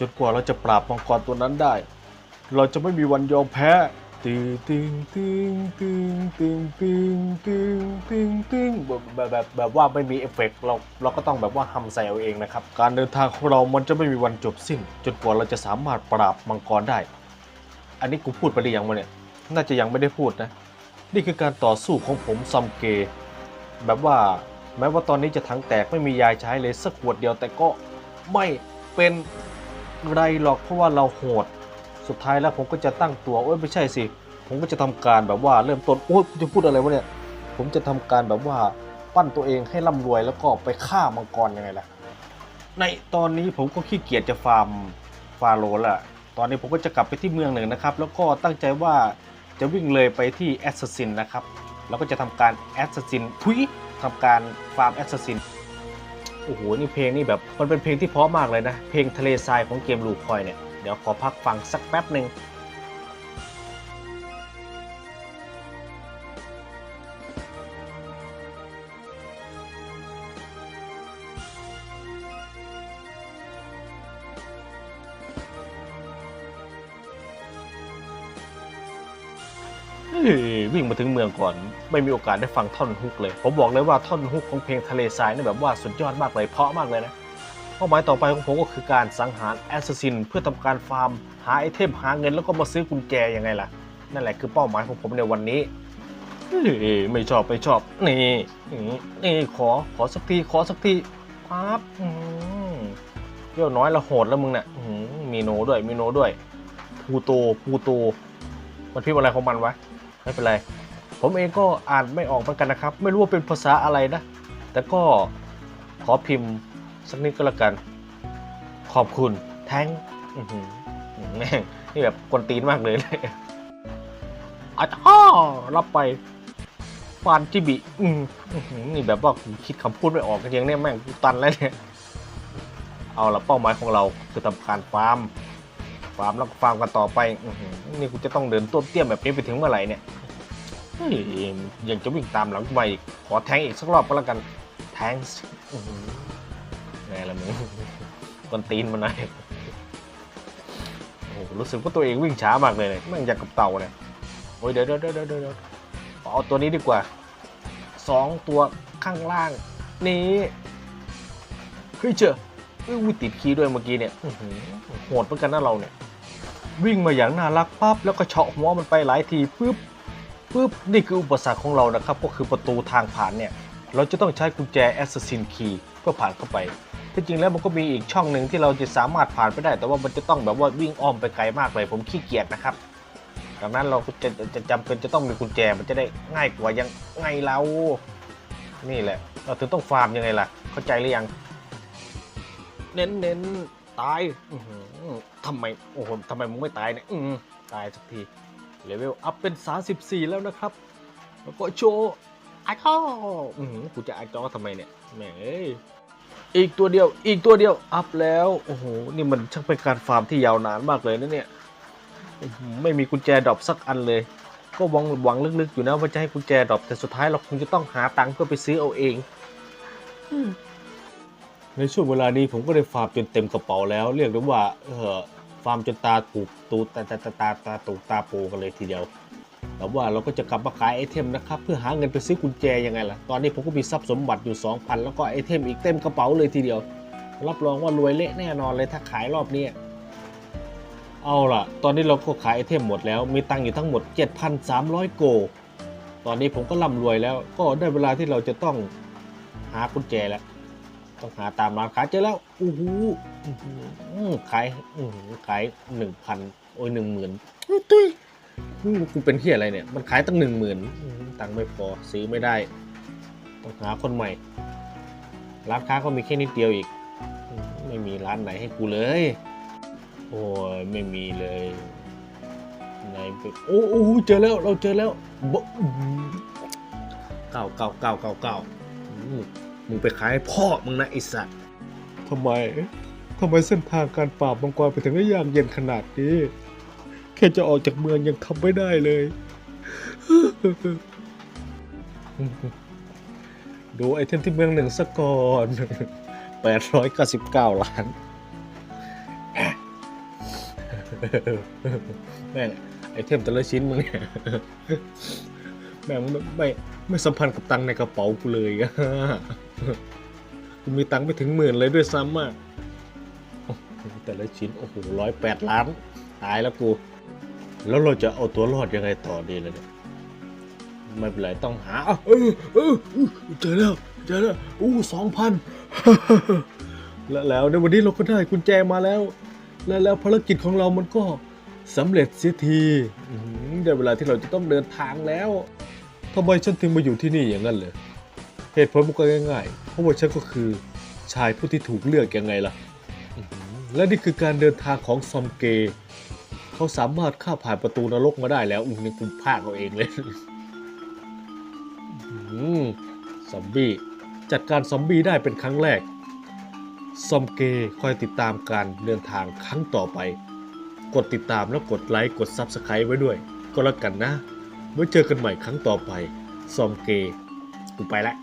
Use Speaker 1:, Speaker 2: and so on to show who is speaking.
Speaker 1: จนกว่าเราจะปราบมังกรตัวนั้นได้ เราจะไม่มีวันยอมแพ้ตึงตึงตึงตึงตึงตึงตึงตึงตึงแบบแบบแบบแบบว่าไม่มีเอฟเฟกต์เราเราก็ต้องแบบว่าทำใส่เอาเองนะครับ การเดินทางของเรามันจะไม่มีวันจบสิ้น จนกว่าเราจะสามารถปราบมังกรได้ อันนี้กูพูดไปหรือยังวะเนี่ย น่าจะยังไม่ได้พูดนะ นี่คือการต่อสู้ของผมซัมเก แบบว่าแม้ว่าตอนนี้จะทั้งแตกไม่มียาใช้เลยสักขวดเดียวแต่ก็ไม่เป็น ไรหรอกเพราะว่าเราโหด สุดท้ายแล้วผมก็จะตั้งตัวโอ้ยไม่ใช่สิ ผมก็จะทำการแบบว่าเริ่มต้นโอ้ยจะพูดอะไรวะเนี่ย ผมจะทำการแบบว่าปั้นตัวเองให้ร่ำรวยแล้วก็ไปฆ่ามังกรยังไงล่ะ ในตอนนี้ผมก็ขี้เกียจจะฟาร์มฟาโรห์ละตอนนี้ผมก็จะกลับไปที่เมืองหนึ่งนะครับ แล้วก็ตั้งใจว่าจะวิ่งเลยไปที่แอสซัสซินนะครับ แล้วก็จะทำการแอสซัสซินทุยทำการฟาร์มแอสซัสซิน โอ้โห นี่เพลงนี่แบบมันเป็นเพลงที่เพราะมากเลยนะ เพลงทะเลทรายของเกมลูคอยเนี่ย เดี๋ยวขอพักฟังสักแป๊บหนึ่ง เฮ้ยวิ่งมาถึงเมืองก่อน ไม่มีโอกาสได้ฟังท่อนฮุกเลย ผมบอกเลยว่าท่อนฮุกของเพลงทะเลทรายนี่แบบว่าสุดยอดมากเลยเพราะมากเลยนะเป้าหมายต่อไปของผมก็คือการสังหารแอสซัสซินเพื่อทำการฟาร์ม หาไอเทมหาเงินแล้วก็มาซื้อกุญแจยังไงล่ะ นั่นแหละคือเป้าหมายของผมในวันนี้เฮ้ยไม่ชอบไม่ชอบนี่นี่นี่ขอขอสักทีขอสักทีปั๊บเรี่ยวน้อยละโหดแล้วมึงเนี่ยมีโนด้วยมีโนด้วย พูโตพูโตมันพิมพ์อะไรของมันวะ ไม่เป็นไร ผมเองก็อ่านไม่ออกเหมือนกันนะครับ ไม่รู้ว่าเป็นภาษาอะไรนะ แต่ก็ขอพิมพ์สักนิดก็แล้วกัน ขอบคุณแท้งแม่งนี่แบบกวนตีนมากเลยเลยอาจ้ารับไปฟานจิบิ อืมนี่แบบว่าคิดคำพูดไม่ออกกันยังเนี่ยแม่งกูตันแล้วเนี่ย เอาละเป้าหมายของเราคือทำการฟาร์ม ฟาร์มแล้วฟาร์มกันต่อไปอื้อหือนี่กูจะต้องเดินต้วมเตี้ยมแบบนี้ไปถึงเมื่อไหร่เนี่ยเฮ้ยยังจะวิ่งตามหลังกูมาอีกขอแทงอีกสักรอบก็แล้วกัน แทงอื้อหือแน่ละมึงกวนตีนมาหน่อยโอ้โหรู้สึกว่าตัวเองวิ่งช้ามากเลยเนี่ยแม่งอยากกับเต่าเนี่ยโอ้ยเดี๋ยวเดี๋ยวเดี๋ยวเดี๋ยวเดี๋ยวเอาตัวนี้ดีกว่าสองตัวข้างล่าง นี้เฮ้ยเจอ อุ๊ยติดคีย์ด้วยเมื่อกี้เนี่ยอื้อหือโหดเหมือนกันนะเราเนี่ย วิ่งมาอย่างน่ารักปั๊บแล้วก็เฉาะหัวมันไปหลายทีปุ๊บปุ๊บนี่คืออุปสรรคของเรานะครับ ก็คือประตูทางผ่านเนี่ย เราจะต้องใช้กุญแจ Assassin Key เพื่อผ่านเข้าไปที่จริงแล้วมันก็มีอีกช่องหนึ่งที่เราจะสามารถผ่านไปได้ แต่ว่ามันจะต้องแบบว่าวิ่งอ้อมไปไกลมากเลย ผมขี้เกียจนะครับดังนั้นเราก็จะจะจำเป็นจะต้องมีกุญแจมันจะได้ง่ายกว่ายังไงเรา นี่แหละ เราถึงต้องฟาร์มยังไงล่ะ เข้าใจหรือยัง เน้นเน้นตายทำไม โอ้โหทำไมมึงไม่ตายเนี่ยตายสักที เลเวลอัพเป็น 34 แล้วนะครับ แล้วก็โชว์อาจออือหือกูจะอาจอทำไมเนี่ยแหมอีกตัวเดียว อีกตัวเดียว อัพแล้ว โอ้โห นี่มันช่างเป็นการฟาร์มที่ยาวนานมากเลยนะเนี่ยหือไม่มีกุญแจดรอปสักอันเลย ก็หวังหวังลึกๆ อยู่นะว่าจะให้กุญแจดรอปแต่สุดท้ายเราคงจะต้องหาตังค์เพื่อไปซื้อเอาเอง ในช่วงเวลานี้ผมก็ได้ฟาร์มจนเต็มกระเป๋าแล้ว เรียกได้ว่าเออฟาร์มจนตาตูบตูตาตาตาตาตาตูตาโปกันเลยทีเดียวแต่ว่าเราก็จะกลับมาขายไอเทมนะครับเพื่อหาเงินไปซื้อกุญแจยังไงล่ะตอนนี้ผมก็มีทรัพย์สมบัติอยู่ 2,000 แล้วก็ไอเทมอีกเต็มกระเป๋าเลยทีเดียว รับรองว่ารวยเละแน่นอนเลยถ้าขายรอบนี้เอาล่ะ ตอนนี้เราก็ขายไอเทมหมดแล้ว มีตังค์อยู่ทั้งหมด 7,300 โก ตอนนี้ผมก็ร่ำรวยแล้ว ก็ได้เวลาที่เราจะต้องหากุญแจแล้ว ต้องหาตามร้านค้าเจอแล้วอ้โหอื้หือขายขายหนึ่งพันโอ้ยหนึ่งหมื่นตุ้ยกูเป็นเฮียอะไรเนี่ย มันขายตั้งหนึ่งหมื่นตังค์ไม่พอซื้อไม่ได้ ต้องหาคนใหม่ ร้านค้าก็มีแค่นิดเดียวอีก ไม่มีร้านไหนให้กูเลย โอ้ยไม่มีเลยไหนเป็นโอ้โอ้เจอแล้วเราเจอแล้วเก้าเก้าเก้าเก้าเก้า มึงไปขายให้พ่อมึงนะไอสัตว์ทำไม ทำไมเส้นทางการปราบมังกรไปถึงได้ยากเย็นขนาดนี้ แค่จะออกจากเมืองยังทำไม่ได้เลย ดูไอเทมที่เมืองหนึ่งสก่อน899 ล้าน แม่งไอเทมแต่ละชิ้นมึงเนี่ยแม่งไม่ไม่ไม่สัมพันธ์กับตังในกระเป๋ากูเลยอะ กูมีตังค์ไม่ถึงหมื่นเลยด้วยซ้ำอะโอ้โหแต่ละชิ้น โอ้โหร้อยแปดล้าน ตายแล้วกู แล้วเราจะเอาตัวรอดยังไงต่อดีล่ะเนี่ยไม่เป็นไรต้องหาอ้าวเออเออเออเจอแล้วเจอแล้วอู้สองพันแล้วแล้วในวันนี้เราก็ได้กุญแจมาแล้ว และแล้วภารกิจของเรามันก็สำเร็จเสียทีอื้อหือได้เวลาที่เราจะต้องเดินทางแล้วทำไมฉันถึงมาอยู่ที่นี่อย่างนั้นเลย เหตุผลมันก็ง่ายๆ เพราะว่าฉันก็คือชายผู้ที่ถูกเลือกยังไงล่ะ และนี่คือการเดินทางของซอมเก เขาสามารถข้าผ่านประตูนรกมาได้แล้วอุ้งนี่คุณพากเอาเองเลยอื้อหือซอมบี้จัดการซอมบี้ได้เป็นครั้งแรก ซอมเกคอยติดตามการเดินทางครั้งต่อไป กดติดตามแล้วกดไลค์กด Subscribe ไว้ด้วย ก็แล้วกันนะ ไว้เจอกันใหม่ครั้งต่อไป ซอมเกกูไปละ